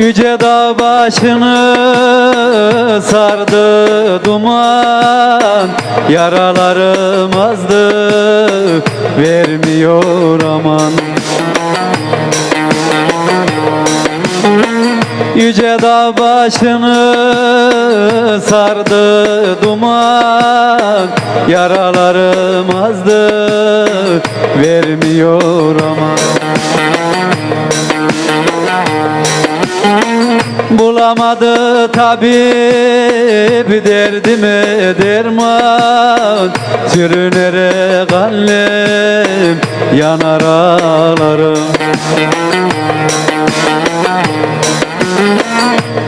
Yüce dağ başını sardı duman. Yaralarım azdı vermiyor aman. Yüce dağ başını sardı duman. Yaralarım azdı vermiyor aman Bulamadı tabip derdime derman. Sürünerek annem yanar ağlarım.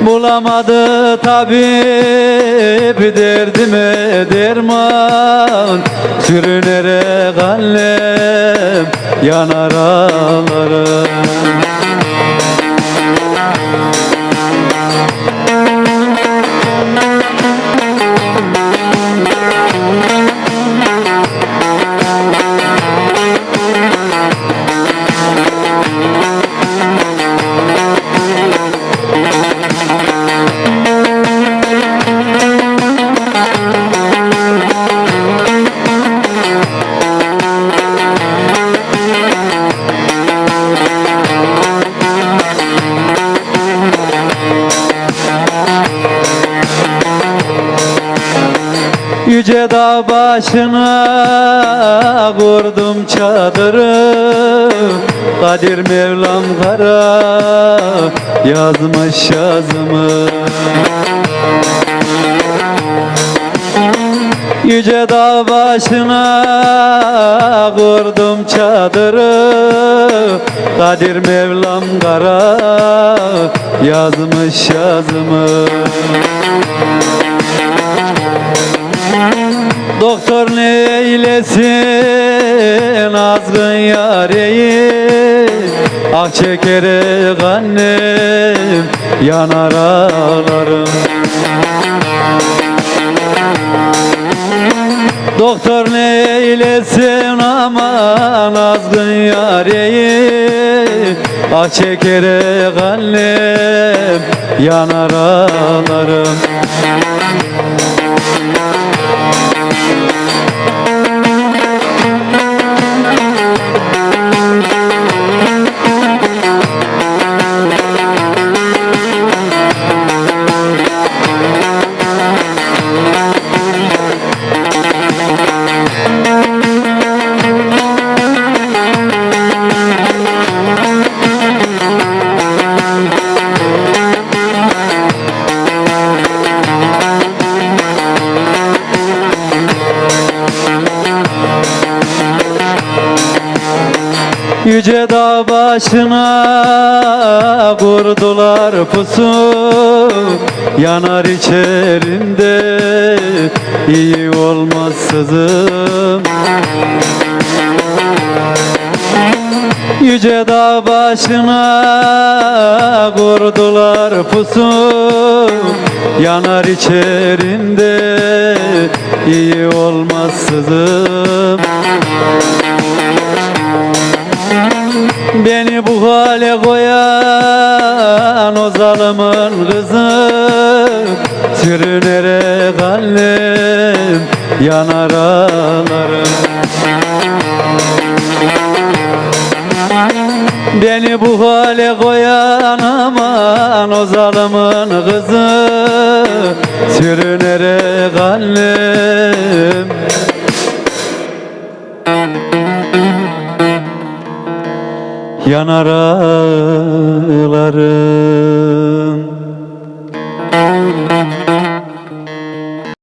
Bulamadı tabip derdime derman. Sürünerek annem yanar ağlarım Yüce dağ başına kurdum çadırı. Kadir Mevlam kara yazmış yazımı. Yüce dağ başına kurdum çadırı. Kadir Mevlam kara yazmış yazımı Doktor neylesin azgın yareyi? Ah çekerek annem yanar ağlarım. Doktor neylesin aman azgın yareyi? Ah çekerek annem yanar ağlarım Yüce dağ başına kurdular pusu. Yanar içerimde iyi olmaz sızım Yüce dağ başına kurdular pusu. Yanar içerimde iyi olmaz sızım Beni bu hale koyan o zalimin kızı. Sürünerek annem yanar ağlarım Beni bu hale koyan aman o zalimin kızı. Sürünerek annem yanar ağlarım